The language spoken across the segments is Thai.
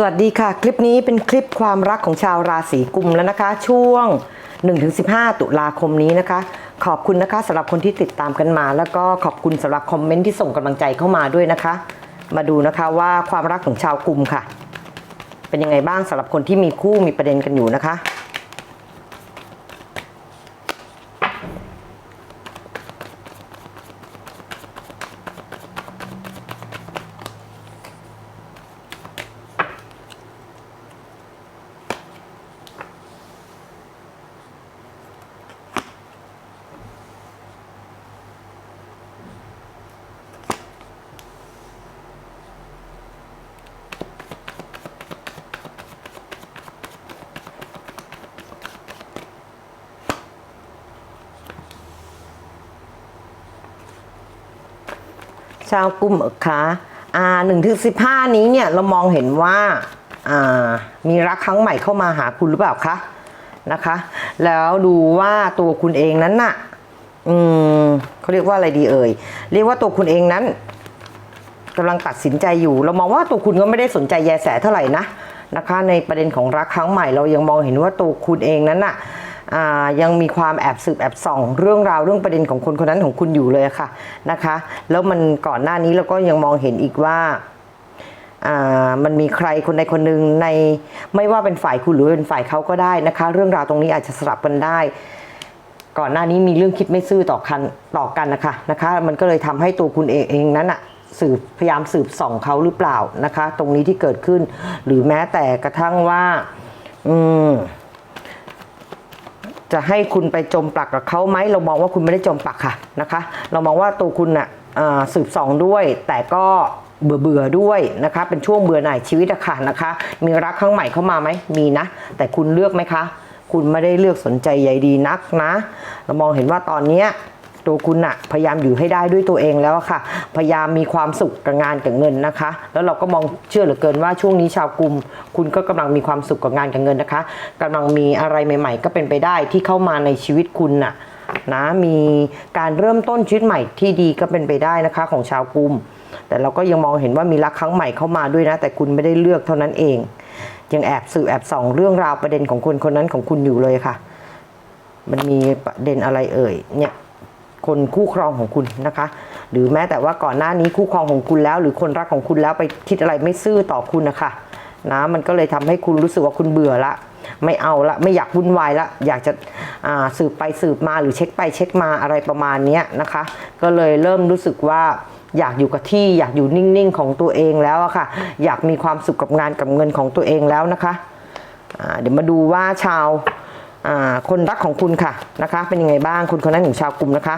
สวัสดีค่ะ คลิปนี้เป็นคลิปความรักของชาวราศีกุมแล้วนะคะ ช่วง 1-15 ตุลาคมนี้นะคะ ขอบคุณนะคะสำหรับคนที่ติดตามกันมา แล้วก็ขอบคุณสำหรับคอมเมนต์ที่ส่งกำลังใจเข้ามาด้วยนะคะ มาดูนะคะว่าความรักของชาวกุมค่ะ เป็นยังไงบ้างสำหรับคนที่มีคู่มีประเด็นกันอยู่นะคะ ชาวกลุ่มเอกคะอ่าหนึ่งถึงสิบห้านี้เนี่ยเรามองเห็นว่าอ่ามีรักครั้งใหม่เข้ามาหาคุณหรือเปล่าคะนะคะ แล้วดูว่าตัวคุณเองนั้นน่ะอืมเขาเรียกว่าอะไรดีเอ่ยเรียกว่าตัวคุณเองนั้นกำลังตัดสินใจอยู่ เรามองว่าตัวคุณก็ไม่ได้สนใจแยแสเท่าไหร่นะนะคะ ในประเด็นของรักครั้งใหม่เรายังมองเห็นว่าตัวคุณเองนั้นน่ะ ยังมีความแอบสืบแอบส่อง เรื่องราวเรื่องประเด็นของคนคนนั้นของคุณอยู่เลยค่ะนะคะ แล้วมันก่อนหน้านี้เราก็ยังมองเห็นอีกว่ามันมีใครคนใดคนหนึ่งในไม่ว่าเป็นฝ่ายคุณหรือเป็นฝ่ายเขาก็ได้นะคะ เรื่องราวตรงนี้อาจจะสลับกันได้ ก่อนหน้านี้มีเรื่องคิดไม่ซื่อต่อกันต่อกันนะคะนะคะ มันก็เลยทำให้ตัวคุณเองเองนั้นอะสืบพยายามสืบส่องเขาหรือเปล่านะคะ ตรงนี้ที่เกิดขึ้น หรือแม้แต่กระทั่งว่า อืม จะให้คุณไปจมปลักกับเขาไหมเรามองว่าคุณไม่ได้จมปลักค่ะนะคะ เรามองว่าตัวคุณอะสืบสองด้วย แต่ก็เบื่อเบื่อด้วยนะคะ เป็นช่วงเบื่อหน่ายชีวิตอะค่ะนะคะ มีรักครั้งใหม่เข้ามาไหมมีนะ แต่คุณเลือกไหมคะ คุณไม่ได้เลือกสนใจใยดีนักนะ เรามองเห็นว่าตอนเนี้ย ตัวคุณอะพยายามอยู่ให้ได้ด้วยตัวเองแล้วค่ะ พยายามมีความสุขกับงานกับเงินนะคะ แล้วเราก็มองเชื่อเหลือเกินว่าช่วงนี้ชาวกลุ่มคุณก็กำลังมีความสุขกับงานกับเงินนะคะกำลังมีอะไรใหม่ ๆ ก็เป็นไปได้ที่เข้ามาในชีวิตคุณน่ะนะมีการเริ่มต้นชีวิตใหม่ที่ดีก็เป็นไปได้นะคะของชาวกลุ่มแต่เราก็ยังมองเห็นว่ามีรักครั้งใหม่เข้ามาด้วยนะ แต่คุณไม่ได้เลือกเท่านั้นเอง ยังแอบสืบแอบส่องเรื่องราวประเด็นของคนคนนั้นของคุณอยู่เลยค่ะ มันมีประเด็นอะไรเอ่ยเนี่ย คนคู่ครองของคุณนะคะ หรือแม้แต่ว่าก่อนหน้านี้คู่ครองของคุณแล้ว หรือคนรักของคุณแล้วไปคิดอะไรไม่ซื่อต่อคุณนะคะนะมันก็เลยทำให้คุณรู้สึกว่าคุณเบื่อละ ไม่เอาละไม่อยากวุ่นวายละ อยากจะาสืบไปสืบมาหรือเช็คไปเช็คมาอะไรประมาณนี้นะคะ ก็เลยเริ่มรู้สึกว่าอยากอยู่กับที่อยากอยู่นิ่งๆของตัวเองแล้วอะค่ะ อยากมีความสุขกับงานกับเงินของตัวเองแล้วนะคะเดี๋ยวมาดูว่าชาว คนรักของคุณค่ะนะคะ เป็นยังไงบ้างคุณคนนั้นของชาวกลุ่มนะคะ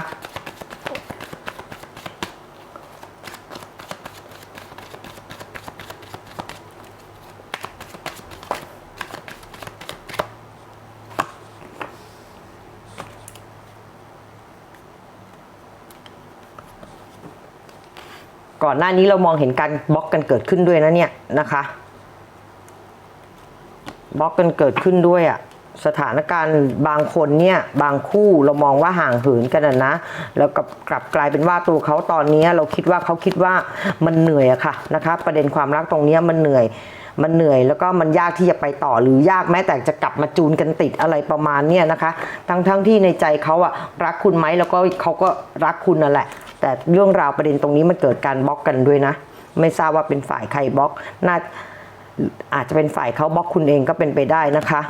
ก่อนหน้านี้เรามองเห็นการบล็อกกันเกิดขึ้นด้วยนะเนี่ยนะคะ บล็อกกันเกิดขึ้นด้วยอะ สถานการณ์บางคนเนี่ยบางคู่เรามองว่าห่างเหินกันนะ แล้วกลับกลับกลายเป็นว่าตัวเขาตอนนี้เราคิดว่าเขาคิดว่ามันเหนื่อยอะค่ะนะคะ ประเด็นความรักตรงนี้มันเหนื่อยมันเหนื่อยแล้วก็มันยากที่จะไปต่อหรือยากแม้แต่จะกลับมาจูนกันติดอะไรประมาณเนี้ยนะคะ ทั้งทั้งที่ในใจเขาอะรักคุณไหมแล้วก็เขาก็รักคุณนั่นแหละ แต่เรื่องราวประเด็นตรงนี้มันเกิดการบล็อกกันด้วยนะ ไม่ทราบว่าเป็นฝ่ายใครบล็อกน่าอาจจะเป็นฝ่ายเขาบล็อกคุณเองก็เป็นไปได้นะคะ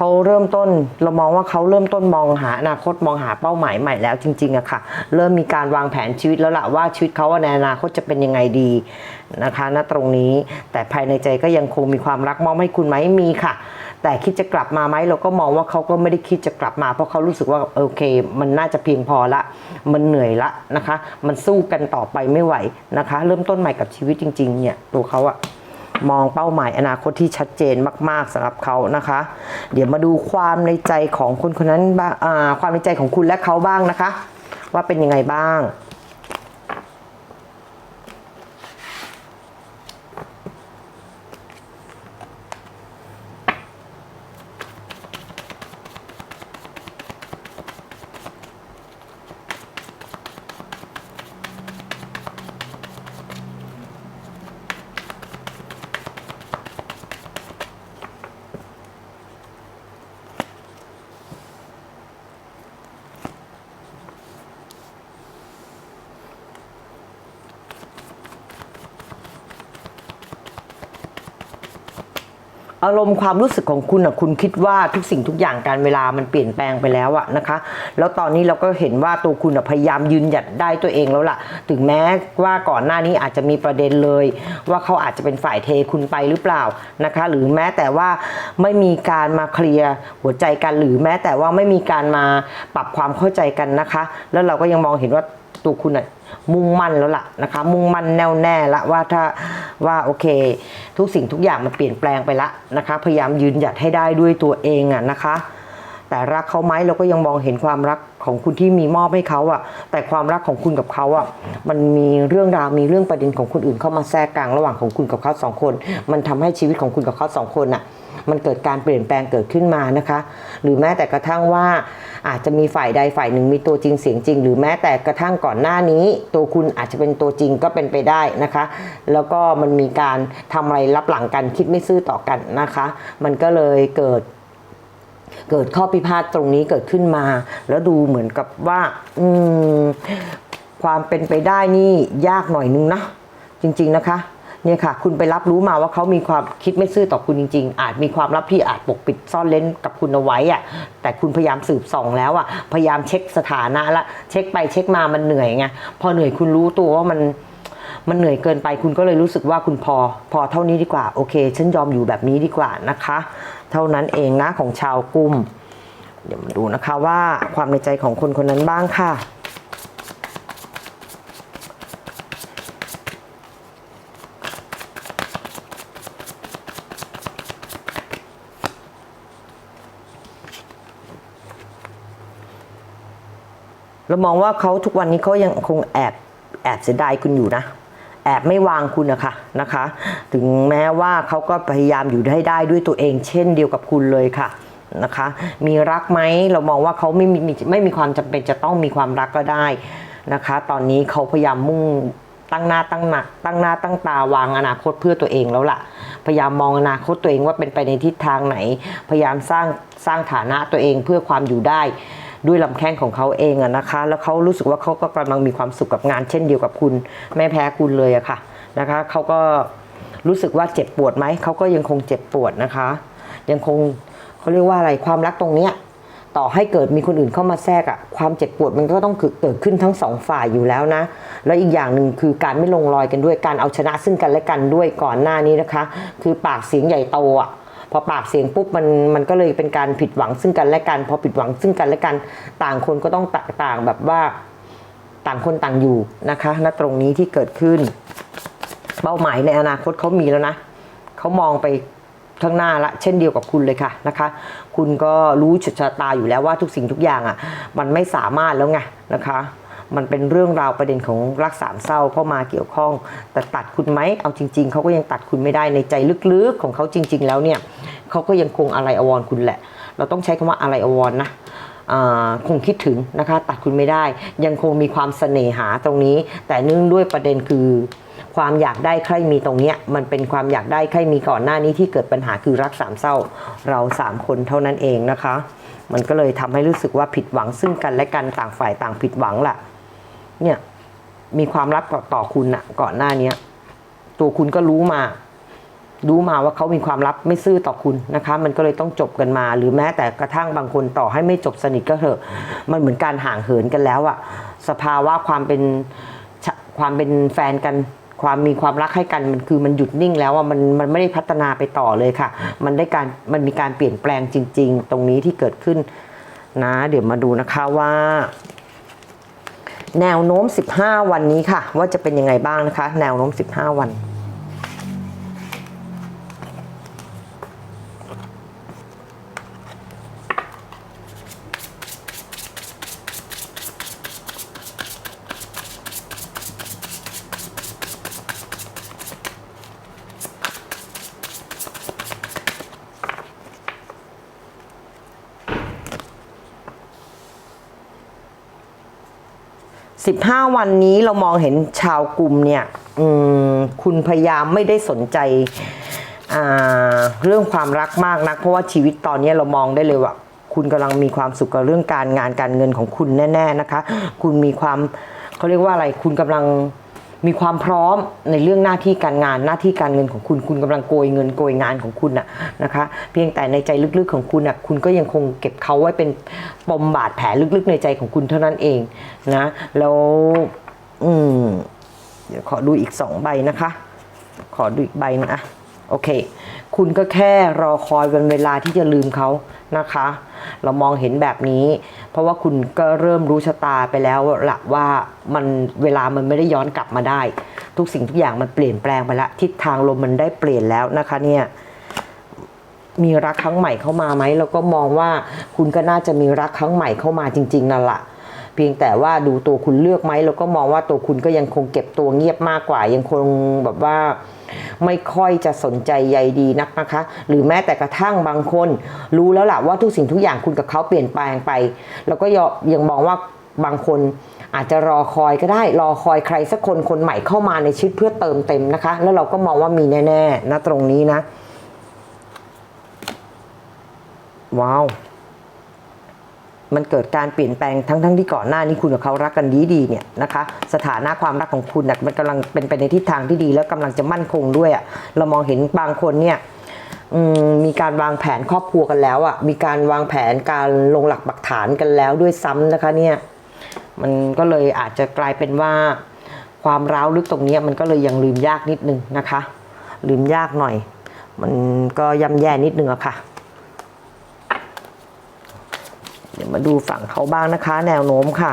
เขาเริ่มต้นเรามองว่าเขาเริ่มต้นมองหาอนาคตมองหาเป้าหมายใหม่แล้วจริงๆอะค่ะ เริ่มมีการวางแผนชีวิตแล้วละว่าชีวิตเขาในอนาคตจะเป็นยังไงดีนะคะณตรงนี้ แต่ภายในใจก็ยังคงมีความรักมอบให้คุณไหมมีค่ะ แต่คิดจะกลับมาไหมเราก็มองว่าเขาก็ไม่ได้คิดจะกลับมา เพราะเขารู้สึกว่าโอเค มันน่าจะเพียงพอละ มันเหนื่อยละนะคะ มันสู้กันต่อไปไม่ไหวนะคะ เริ่มต้นใหม่กับชีวิตจริง ๆ เนี่ยตัวเขาอะ มองเป้าหมายอนาคตที่ชัดเจนมาก ๆสำหรับเขานะคะ เดี๋ยวมาดูความในใจของคนคนนั้นบ้างความในใจของคุณและเขาบ้างนะคะ ว่าเป็นยังไงบ้าง อารมณ์ความรู้สึกของคุณอะคุณคิดว่าทุกสิ่งทุกอย่างการเวลามันเปลี่ยนแปลงไปแล้วอะนะคะ แล้วตอนนี้เราก็เห็นว่าตัวคุณอะพยายามยืนหยัดได้ตัวเองแล้วล่ะ ถึงแม้ว่าก่อนหน้านี้อาจจะมีประเด็นเลย ว่าเขาอาจจะเป็นฝ่ายเทคุณไปหรือเปล่านะคะ หรือแม้แต่ว่าไม่มีการมาเคลียร์หัวใจกันหรือแม้แต่ว่าไม่มีการมาปรับความเข้าใจกันนะคะ แล้วเราก็ยังมองเห็นว่า ตัวคุณอะมุ่งมั่นแล้วล่ะนะคะ มุ่งมั่นแน่วแน่ละว่าถ้าว่าโอเค ทุกสิ่งทุกอย่างมันเปลี่ยนแปลงไปละนะคะ พยายามยืนหยัดให้ได้ด้วยตัวเองอะนะคะ แต่รักเขาไหมเราก็ยังมองเห็นความรักของคุณที่มีมอบให้เขาอะแต่ความรักของคุณกับเขาอะมันมีเรื่องราวมีเรื่องประเด็นของคนอื่นเข้ามาแทรกกลางระหว่างของคุณกับเขาสองคน มันทำให้ชีวิตของคุณกับเขาสองคนอะมันเกิดการเปลี่ยนแปลงเกิดขึ้นมานะคะ หรือแม้แต่กระทั่งว่าอาจจะมีฝ่ายใดฝ่ายหนึ่งมีตัวจริงเสียงจริง หรือแม้แต่กระทั่งก่อนหน้านี้ ตัวคุณอาจจะเป็นตัวจริงก็เป็นไปได้นะคะ แล้วก็มันมีการทำอะไรรับหลังกันคิดไม่ซื่อต่อกันนะคะ มันก็เลยเกิดเกิดข้อพิพาทตรงนี้เกิดขึ้นมา แล้วดูเหมือนกับว่า อืม ความเป็นไปได้นี่ยากหน่อยนึงนะ จริง ๆ นะคะ เนี่ยค่ะ คุณไปรับรู้มาว่าเขามีความคิดไม่ซื่อต่อคุณจริง ๆ อาจมีความลับที่อาจปกปิดซ่อนเล้นกับคุณเอาไว้อะแต่คุณพยายามสืบส่องแล้วอะพยายามเช็คสถานะละ เช็คไปเช็คมามันเหนื่อยไงพอเหนื่อยคุณรู้ตัวว่ามันมันเหนื่อยเกินไปคุณก็เลยรู้สึกว่าคุณพอ พอเท่านี้ดีกว่า โอเค ฉันยอมอยู่แบบนี้ดีกว่านะคะ เท่านั้นเองนะของชาวกุม เดี๋ยวมาดูนะคะว่าความในใจของคนคนนั้นบ้างค่ะ เรามองว่าเขาทุกวันนี้เขายังคงแอบแอบเสียดายคุณอยู่นะ แอบไม่วางคุณนะคะนะคะ ถึงแม้ว่าเขาก็พยายามอยู่ให้ได้ด้วยตัวเอง เช่นเดียวกับคุณเลยค่ะนะคะ มีรักไหมเรามองว่าเขาไม่มีไม่มีความจำเป็นจะต้องมีความรักก็ได้นะคะ ตอนนี้เขาพยายามมุ่งตั้งหน้าตั้งหนักตั้งหน้าตั้งตาวางอนาคตเพื่อตัวเองแล้วล่ะ พยายามมองอนาคตตัวเองว่าเป็นไปในทิศทางไหน พยายามสร้างสร้างฐานะตัวเองเพื่อความอยู่ได้ ด้วยลำแข้งของเขาเองอะนะคะ แล้วเขารู้สึกว่าเขาก็กำลังมีความสุขกับงานเช่นเดียวกับคุณ ไม่แพ้คุณเลยอะค่ะนะคะเขาก็รู้สึกว่าเจ็บปวดไหมเขาก็ยังคงเจ็บปวดนะคะ ยังคงเขาเรียกว่าอะไรความรักตรงเนี้ยต่อให้เกิดมีคนอื่นเข้ามาแทรกอะความเจ็บปวดมันก็ต้องเกิดขึ้นทั้งสองฝ่ายอยู่แล้วนะ แล้วอีกอย่างหนึ่งคือการไม่ลงรอยกันด้วยการเอาชนะซึ่งกันและกันด้วยก่อนหน้านี้นะคะ คือปากเสียงใหญ่โตอะ พอปากเสียงปุ๊บมันมันก็เลยเป็นการผิดหวังซึ่งกันและกัน พอผิดหวังซึ่งกันและกันต่างคนก็ต้องตต่างแบบว่าต่างคนต่างอยู่นะคะณตรงนี้ที่เกิดขึ้น เป้าหมายในอนาคตเขามีแล้วนะเขามองไปข้างหน้าละเช่นเดียวกับคุณเลยค่ะนะคะ คุณก็รู้ชะชะตาอยู่แล้วว่าทุกสิ่งทุกอย่างอะ่ะ มันไม่สามารถแล้วไงนะคะ มันเป็นเรื่องราวประเด็นของรักสามเศร้าเข้ามาเกี่ยวข้อง แต่ตัดคุณไหมเอาจริง ๆเขาก็ยังตัดคุณไม่ได้ในใจลึกๆของเขาจริง ๆ แล้วเนี่ยเขาก็ยังคงอะไรอวรคุณแหละ เราต้องใช้คำว่าอะไรอวรนะคงคิดถึงนะคะตัดคุณไม่ได้ ยังคงมีความเสน่หาตรงนี้ แต่เนื่องด้วยประเด็นคือความอยากได้ใครมีตรงเนี้ยมันเป็นความอยากได้ใครมีก่อนหน้านี้ที่เกิดปัญหาคือรักสามเศร้า เราสามคนเท่านั้นเองนะคะ มันก็เลยทำให้รู้สึกว่าผิดหวังซึ่งกันและกันต่างฝ่ายต่างผิดหวังแหละ เนี่ยมีความลับต่อคุณอะก่อนหน้าเนี้ยตัวคุณก็รู้มา รู้มาว่าเขามีความลับไม่ซื่อต่อคุณนะคะ มันก็เลยต้องจบกันมา หรือแม้แต่กระทั่งบางคนต่อให้ไม่จบสนิทก็เถอะ มันเหมือนการห่างเหินกันแล้วอะสภาวะความเป็นความเป็นแฟนกันความมีความรักให้กันมันคือมันหยุดนิ่งแล้วอะมันมันไม่ได้พัฒนาไปต่อเลยค่ะ มันได้การมันมีการเปลี่ยนแปลงจริง ๆ ตรงนี้ที่เกิดขึ้นนะ เดี๋ยวมาดูนะคะว่า แนวโน้ม 15 วันนี้ค่ะ ว่าจะเป็นยังไงบ้างนะคะ แนวโน้ม 15 วัน 15 วันนี้เรามองเห็นชาวกลุ่มเนี่ยคุณพยายามไม่ได้สนใจเรื่องความรักมากนัก เพราะว่าชีวิตตอนนี้เรามองได้เลยว่า คุณกำลังมีความสุขกับเรื่องการงานการเงินของคุณแน่ ๆนะคะ คุณมีความเขาเรียกว่าอะไรคุณกำลัง มีความพร้อมในเรื่องหน้าที่การงานหน้าที่การเงินของคุณ คุณกำลังโกยเงินโกยงานของคุณอะนะคะ เพียงแต่ในใจลึกๆของคุณอะคุณก็ยังคงเก็บเขาไว้เป็นปมบาดแผลลึกๆในใจของคุณเท่านั้นเองนะแล้วอืมเดี๋ยวขอดูอีกสองใบนะคะ ขอดูอีกใบนึงอะโอเค คุณก็แค่รอคอยวันเวลาที่จะลืมเขานะคะ เรามองเห็นแบบนี้ เพราะว่าคุณก็เริ่มรู้ชะตาไปแล้วละว่ามันเวลามันไม่ได้ย้อนกลับมาได้ ทุกสิ่งทุกอย่างมันเปลี่ยนแปลงไปละทิศทางลมมันได้เปลี่ยนแล้วนะคะเนี่ยมีรักครั้งใหม่เข้ามาไหมแล้วก็มองว่าคุณก็น่าจะมีรักครั้งใหม่เข้ามาจริง ๆนั่นแหละเพียงแต่ว่าดูตัวคุณเลือกไหมแล้วก็มองว่าตัวคุณก็ยังคงเก็บตัวเงียบมากกว่ายังคงแบบว่า ไม่ค่อยจะสนใจใยดีนักนะคะ หรือแม้แต่กระทั่งบางคน รู้แล้วล่ะว่าทุกสิ่งทุกอย่างคุณกับเขาเปลี่ยนแปลงไป แล้วก็ยังมองว่าบางคนอาจจะรอคอยก็ได้รอคอยใครสักคนคนใหม่เข้ามาในชีวิตเพื่อเติมเต็มนะคะ แล้วเราก็มองว่ามีแน่ๆนะตรงนี้นะ ว้าว มันเกิดการเปลี่ยนแปลงทั้งๆทที่ก่อนหน้านี้คุณกับเขารักกันดีดีเนี่ยนะคะสถานะความรักของคุณนะมันกำลังเป็นไปในทิศทางที่ดี แล้วกำลังจะมั่นคงด้วยอะ่ะเรามองเห็นบางคนเนี่ยมมีการวางแผนครอบครัวกันแล้วอะ่ะมีการวางแผนการลงหลักปักฐานกันแล้วด้วยซ้ำนะคะเนี่ยมันก็เลยอาจจะกลายเป็นว่าความร้าวลึกตรงนี้มันก็เลยยังลืมยากนิดนึงนะคะ ลืมยากหน่อย มันก็ย่ำแย่นิดนึงอะค่ะ เดี๋ยวมาดูฝั่งเขาบ้างนะคะ แนวโน้มค่ะ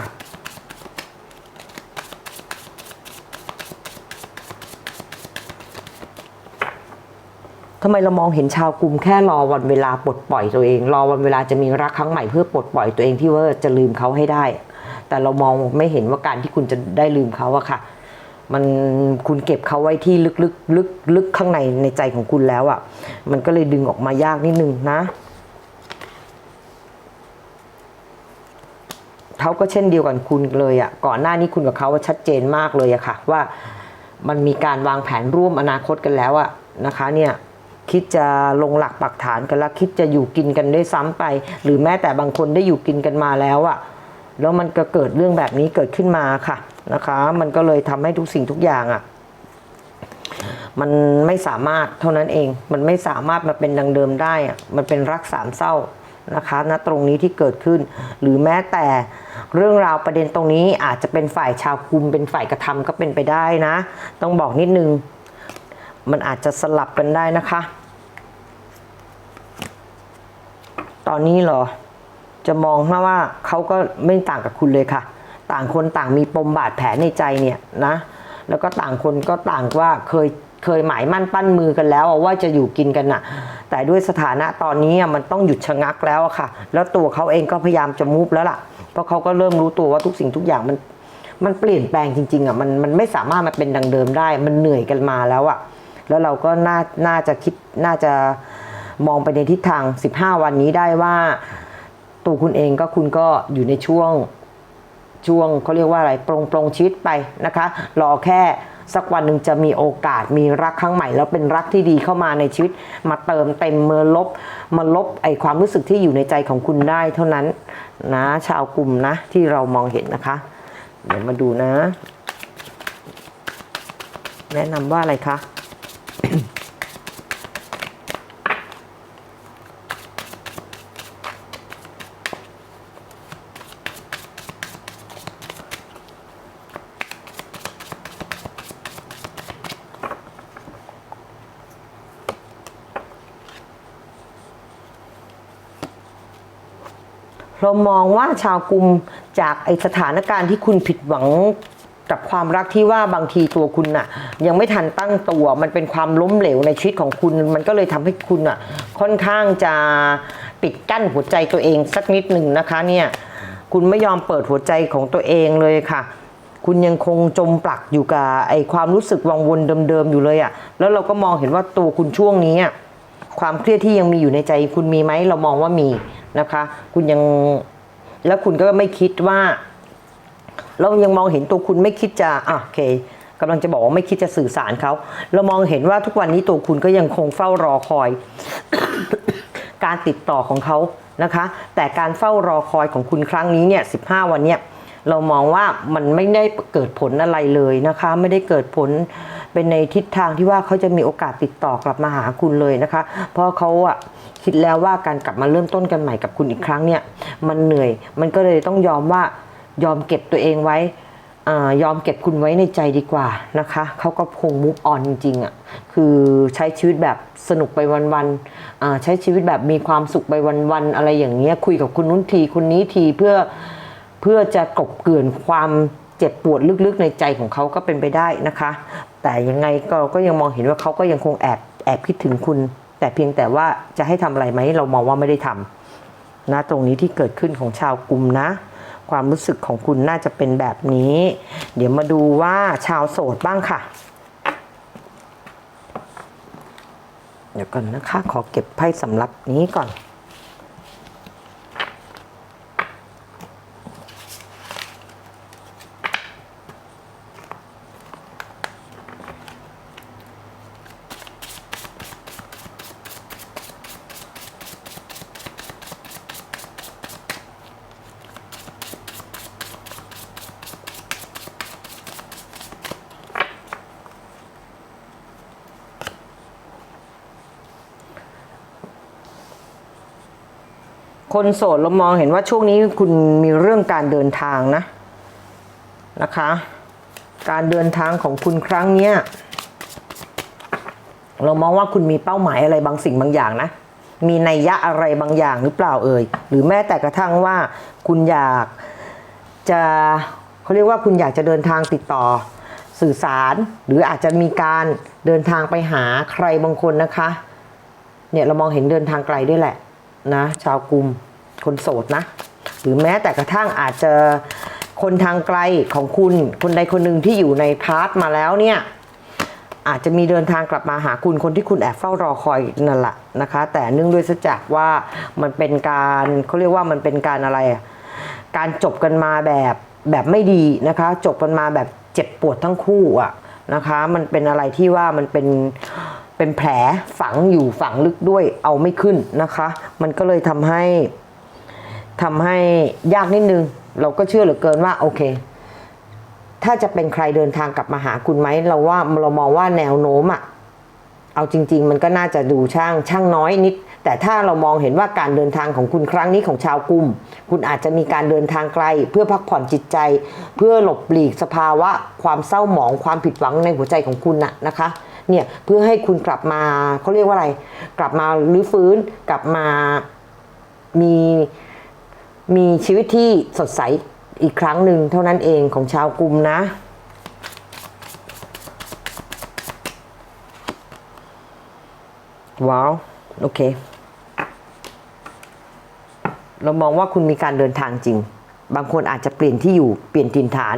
ทำไมเรามองเห็นชาวกลุ่มแค่รอวันเวลาปลดปล่อยตัวเอง รอวันเวลาจะมีรักครั้งใหม่เพื่อปลดปล่อยตัวเองที่ว่าจะลืมเขาให้ได้ แต่เรามองไม่เห็นว่าการที่คุณจะได้ลืมเขาอะค่ะ มันคุณเก็บเขาไว้ที่ลึกลึกลึกลึกข้างในในใจของคุณแล้วอะมันก็เลยดึงออกมายากนิดนึงนะ เขาก็เช่นเดียวกันคุณเลยอะ่ะก่อนหน้านี้คุณกับเขาว่าชัดเจนมากเลยอะค่ะ ว่ามันมีการวางแผนร่วมอนาคตกันแล้วอะนะคะเนี่ยคิดจะลงหลักปักฐานกันแล้วคิดจะอยู่กินกันได้วยซ้ำไป หรือแม้แต่บางคนได้อยู่กินกันมาแล้วอะแล้วมันก็เกิดเรื่องแบบนี้เกิดขึ้นมาค่ะนะคะ มันก็เลยทำให้ทุกสิ่งทุกอย่างอะมันไม่สามารถเท่านั้นเอง มันไม่สามารถมาเป็นดังเดิมได้อะมันเป็นรักสามเศร้า นะคะณตรงนี้ที่เกิดขึ้น หรือแม้แต่เรื่องราวประเด็นตรงนี้อาจจะเป็นฝ่ายชาวคุม เป็นฝ่ายกระทำก็เป็นไปได้นะ ต้องบอกนิดนึง มันอาจจะสลับกันได้นะคะ ตอนนี้เหรอ จะมองว่าเขาก็ไม่ต่างกับคุณเลยค่ะ ต่างคนต่างมีปมบาดแผลในใจเนี่ยนะ แล้วก็ต่างคนก็ต่างว่าเคย เคยหมายมั่นปั้นมือกันแล้วว่าจะอยู่กินกันน่ะ แต่ด้วยสถานะตอนนี้มันต้องหยุดชะงักแล้วค่ะ แล้วตัวเขาเองก็พยายามจะมูฟแล้วล่ะ เพราะเขาก็เริ่มรู้ตัวว่าทุกสิ่งทุกอย่างมันมันเปลี่ยนแปลงจริงๆอะมันมันไม่สามารถมาเป็นดังเดิมได้ มันเหนื่อยกันมาแล้วอะแล้วเราก็น่าน่าจะคิดน่าจะมองไปในทิศทาง 15 วันนี้ได้ว่า ตัวคุณเองก็คุณก็อยู่ในช่วงช่วงเขาเรียกว่าอะไรปรงปรงชีวิตไปนะคะ รอแค่ สักวันหนึ่งจะมีโอกาสมีรักครั้งใหม่ แล้วเป็นรักที่ดีเข้ามาในชีวิต มาเติมเต็มเมื่อลบมาลบไอความรู้สึกที่อยู่ในใจของคุณได้เท่านั้นนะชาวกลุ่มนะที่เรามองเห็นนะคะ เดี๋ยวมาดูนะ แนะนำว่าอะไรคะ เรามองว่าชาวกลุ่มจากไอสถานการณ์ที่คุณผิดหวังกับความรักที่ว่าบางทีตัวคุณน่ะ ยังไม่ทันตั้งตัวมันเป็นความล้มเหลวในชีวิตของคุณ มันก็เลยทำให้คุณน่ะ ค่อนข้างจะปิดกั้นหัวใจตัวเองสักนิดหนึ่งนะคะเนี่ยคุณไม่ยอมเปิดหัวใจของตัวเองเลยค่ะ คุณยังคงจมปลักอยู่กับไอความรู้สึกวังวนเดิมๆอยู่เลยอะ่ะแล้วเราก็มองเห็นว่าตัวคุณช่วงนี้ความเครียดที่ยังมีอยู่ในใจคุณมีไหมเรามองว่ามี นะคะ คุณยังแล้วคุณก็ไม่คิดว่า เรายังมองเห็นตัวคุณไม่คิดจะอะโอเคกำลังจะบอกว่าไม่คิดจะสื่อสารเขา เรามองเห็นว่าทุกวันนี้ตัวคุณก็ยังคงเฝ้ารอคอย การติดต่อของเขานะคะ แต่การเฝ้ารอคอยของคุณครั้งนี้เนี่ย15วันเนี่ย เรามองว่ามันไม่ได้เกิดผลอะไรเลยนะคะ ไม่ได้เกิดผลเป็นในทิศทางที่ว่าเขาจะมีโอกาสติดต่อกลับมาหาคุณเลยนะคะ เพราะเขาอะคิดแล้วว่าการกลับมาเริ่มต้นกันใหม่กับคุณอีกครั้งเนี่ย มันเหนื่อย มันก็เลยต้องยอมว่ายอมเก็บตัวเองไว้อายอมเก็บคุณไว้ในใจดีกว่านะคะ เขาก็คงมุกออนจริงๆอะ่ะ คือใช้ชีวิตแบบสนุกไปวันๆใช้ชีวิตแบบมีความสุขไปวันๆอะไรอย่างเงี้ย คุยกับคุณนู้นทีคุณนี้ทีเพื่อ พื่อจะกบเกลื่อนความเจ็บปวดลึกๆในใจของเขาก็เป็นไปได้นะคะ แต่ยังไงก็เราก็ยังมองเห็นว่าเขาก็ยังคงแอบแอบคิดถึงคุณ แต่เพียงแต่ว่าจะให้ทำอะไรไหมเรามองว่าไม่ได้ทำนะตรงนี้ที่เกิดขึ้นของชาวกลุ่มนะ ความรู้สึกของคุณน่าจะเป็นแบบนี้ เดี๋ยวมาดูว่าชาวโสดบ้างค่ะ เดี๋ยวก่อนนะคะ ขอเก็บไพ่สำหรับนี้ก่อน คนโสดเรามองเห็นว่าช่วงนี้คุณมีเรื่องการเดินทางนะนะคะ การเดินทางของคุณครั้งเนี้ยเรามองว่าคุณมีเป้าหมายอะไรบางสิ่งบางอย่างนะ มีนัยยะอะไรบางอย่างหรือเปล่าเอ่ย หรือแม้แต่กระทั่งว่าคุณอยากจะเขาเรียกว่าคุณอยากจะเดินทางติดต่อสื่อสาร หรืออาจจะมีการเดินทางไปหาใครบางคนนะคะ เนี่ยเรามองเห็นเดินทางไกลด้วยแหละ นะชาวกลุ่มคนโสดนะ หรือแม้แต่กระทั่งอาจจะคนทางไกลของคุณ คนใดคนหนึ่งที่อยู่ในพาร์ทมาแล้วเนี่ยอาจจะมีเดินทางกลับมาหาคุณคนที่คุณแอบเฝ้ารอคอยนั่นแหละนะคะ แต่เนื่องด้วยซะจากว่ามันเป็นการเขาเรียกว่ามันเป็นการอะไร การจบกันมาแบบแบบไม่ดีนะคะ จบกันมาแบบเจ็บปวดทั้งคู่อะนะคะ มันเป็นอะไรที่ว่ามันเป็น เป็นแผลฝังอยู่ฝังลึกด้วยเอาไม่ขึ้นนะคะ มันก็เลยทำให้ทำให้ยากนิดนึง เราก็เชื่อเหลือเกินว่าโอเค ถ้าจะเป็นใครเดินทางกลับมาหาคุณไหมเราว่าเรามองว่าแนวโน้มอะเอาจริง ๆ มันก็น่าจะดูช่างช่างน้อยนิด แต่ถ้าเรามองเห็นว่าการเดินทางของคุณครั้งนี้ของชาวกลุ่มคุณอาจจะมีการเดินทางไกล เพื่อพักผ่อนจิตใจ เพื่อหลบหลีกสภาวะ ความเศร้าหมองความผิดหวังในหัวใจของคุณนะนะคะ เนี่ยเพื่อให้คุณกลับมาเขาเรียกว่าอะไร กลับมารื้อฟื้นกลับมามีมีชีวิตที่สดใสอีกครั้งหนึ่งเท่านั้นเองของชาวกลุ่มนะว้าวโอเค เรามองว่าคุณมีการเดินทางจริง บางคนอาจจะเปลี่ยนที่อยู่เปลี่ยนถิ่นฐาน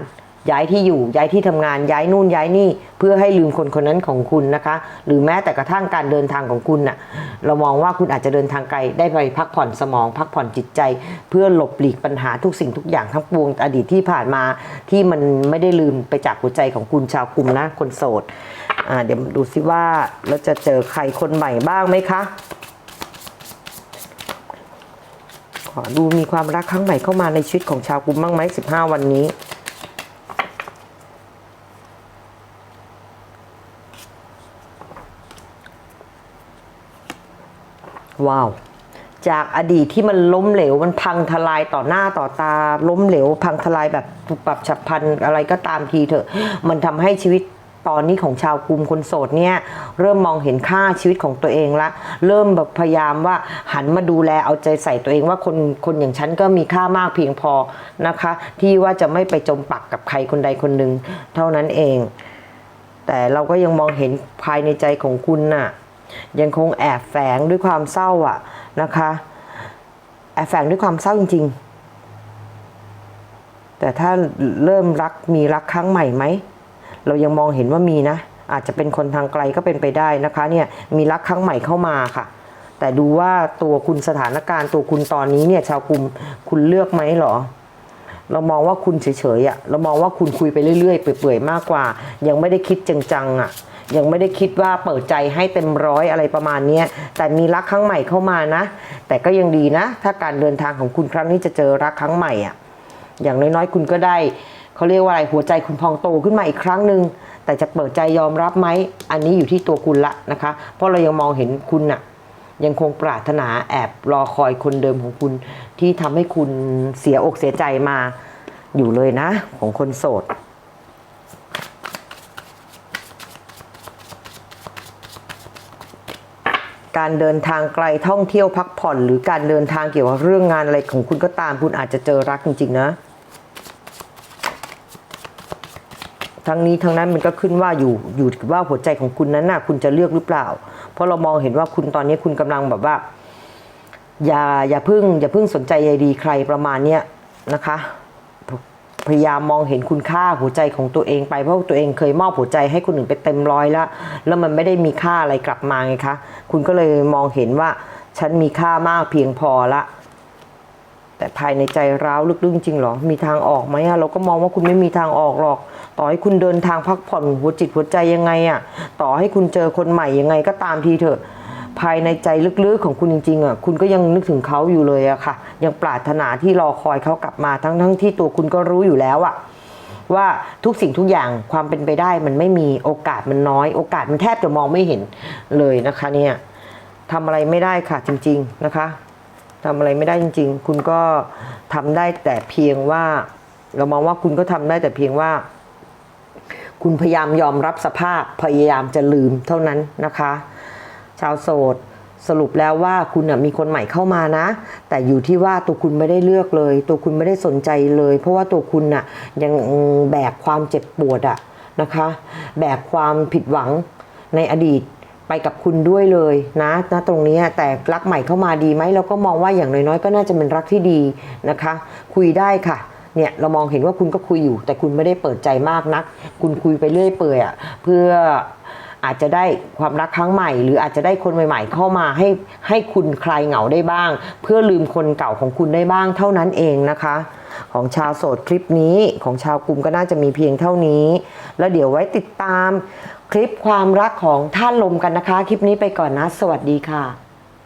ย้ายที่อยู่ย้ายที่ทำงานย้ายนู่นย้ายนี่เพื่อให้ลืมคนคนนั้นของคุณนะคะ หรือแม้แต่กระทั่งการเดินทางของคุณน่ะเรามองว่าคุณอาจจะเดินทางไกลได้ไปพักผ่อนสมอง พักผ่อนจิตใจ เพื่อหลบหลีกปัญหาทุกสิ่งทุกอย่างทั้งปวงอดีตที่ผ่านมาที่มันไม่ได้ลืมไปจากหัวใจของคุณชาวกลุ่มนะคนโสดอ่าเดี๋ยวดูซิว่าเราจะเจอใครคนใหม่บ้างไหมคะขอดูมีความรักครั้งใหม่เข้ามาในชีวิตของชาวกลุ่มบ้างไหม15 วันนี้ ว้าว จากอดีตที่มันล้มเหลวมันพังทลายต่อหน้าต่อตา ล้มเหลว พังทลายแบบปุบปับฉับพลันอะไรก็ตามทีเถอะ มันทำให้ชีวิตตอนนี้ของชาวกลุ่มคนโสดเนี่ยเริ่มมองเห็นค่าชีวิตของตัวเองละ เริ่มแบบพยายามว่าหันมาดูแลเอาใจใส่ตัวเองว่าคนคนอย่างฉันก็มีค่ามากเพียงพอนะคะ ที่ว่าจะไม่ไปจมปักกับใครคนใดคนหนึ่งเท่านั้นเอง แต่เราก็ยังมองเห็นภายในใจของคุณน่ะ ยังคงแอบแฝงด้วยความเศร้าอะนะคะ แอบแฝงด้วยความเศร้าจริง ๆ แต่ถ้าเริ่มรักมีรักครั้งใหม่ไหม เรายังมองเห็นว่ามีนะ อาจจะเป็นคนทางไกลก็เป็นไปได้นะคะเนี่ยมีรักครั้งใหม่เข้ามาค่ะ แต่ดูว่าตัวคุณสถานการณ์ตัวคุณตอนนี้เนี่ยชาวกลุ่มคุณเลือกไหมเหรอเรามองว่าคุณเฉยๆอะ่ะ เรามองว่าคุณคุยไปเรื่อยๆ เปื่อยๆ มากกว่า ยังไม่ได้คิดจังๆอะ่ะ ยังไม่ได้คิดว่าเปิดใจให้เต็มร้อยอะไรประมาณนี้แต่มีรักครั้งใหม่เข้ามานะ แต่ก็ยังดีนะ ถ้าการเดินทางของคุณครั้งนี้จะเจอรักครั้งใหม่อะอย่างน้อยๆคุณก็ได้เขาเรียกว่าอะไรหัวใจคุณพองโตขึ้นมาอีกครั้งหนึ่งแต่จะเปิดใจยอมรับไหมอันนี้อยู่ที่ตัวคุณละนะคะ เพราะเรายังมองเห็นคุณน่ะยังคงปรารถนาแอบรอคอยคนเดิมของคุณ ที่ทำให้คุณเสียอกเสียใจมาอยู่เลยนะ ของคนโสด การเดินทางไกลท่องเที่ยวพักผ่อน หรือการเดินทางเกี่ยวกับเรื่องงานอะไรของคุณก็ตาม คุณอาจจะเจอรักจริงๆนะ ทั้งนี้ทั้งนั้นมันก็ขึ้นว่าอยู่อยู่ว่าหัวใจของคุณนั้นน่ะคุณจะเลือกหรือเปล่า เพราะเรามองเห็นว่าคุณตอนนี้คุณกำลังแบบว่า อย่าอย่าพึ่ง อย่าพึ่งสนใจใยดีใครประมาณเนี้ยนะคะ พยายามมองเห็นคุณค่าหัวใจของตัวเองไปเพราะตัวเองเคยมอบหัวใจให้คนอื่นไปเต็มร้อยแล้ว แล้วมันไม่ได้มีค่าอะไรกลับมาไงคะ คุณก็เลยมองเห็นว่าฉันมีค่ามากเพียงพอละแต่ภายในใจร้าวลึกๆจริงหรอ มีทางออกไหมอะเราก็มองว่าคุณไม่มีทางออกหรอก ต่อให้คุณเดินทางพักผ่อนหัวจิตหัวใจยังไงอะต่อให้คุณเจอคนใหม่ยังไงก็ตามทีเถอะ ภายในใจลึกๆของคุณจริงๆอะคุณก็ยังนึกถึงเขาอยู่เลยอะค่ะ ยังปรารถนาที่รอคอยเขากลับมาทั้งๆที่ตัวคุณก็รู้อยู่แล้วอะว่าทุกสิ่งทุกอย่างความเป็นไปได้มันไม่มีโอกาสมันน้อย โอกาสมันแทบจะมองไม่เห็นเลยนะคะเนี่ยทำอะไรไม่ได้ค่ะจริง ๆนะคะทำอะไรไม่ได้จริง ๆ คุณก็ทำได้แต่เพียงว่า เรามองว่าคุณก็ทำได้แต่เพียงว่า คุณพยายามยอมรับสภาพพยายามจะลืมเท่านั้นนะคะ ชาวโสดสรุปแล้วว่าคุณน่ะมีคนใหม่เข้ามานะ แต่อยู่ที่ว่าตัวคุณไม่ได้เลือกเลย ตัวคุณไม่ได้สนใจเลย เพราะว่าตัวคุณน่ะยังแบกความเจ็บปวดอะนะคะ แบกความผิดหวังในอดีตไปกับคุณด้วยเลยนะณตรงนี้แต่รักใหม่เข้ามาดีไหมเราก็มองว่าอย่างน้อยๆ ก็น่าจะเป็นรักที่ดีนะคะ คุยได้ค่ะเนี่ยเรามองเห็นว่าคุณก็คุยอยู่ แต่คุณไม่ได้เปิดใจมากนัก คุณคุยไปเรื่อยเปื่อยอะเพื่อ อาจจะได้ความรักครั้งใหม่ หรืออาจจะได้คนใหม่ ๆ เข้ามาให้ให้คุณคลายเหงาได้บ้าง เพื่อลืมคนเก่าของคุณได้บ้างเท่านั้นเองนะคะ ของชาวโสดคลิปนี้ของชาวกลุ่มก็น่าจะมีเพียงเท่านี้ แล้วเดี๋ยวไว้ติดตามคลิปความรักของท่านลมกันนะคะ คลิปนี้ไปก่อนนะ สวัสดีค่ะ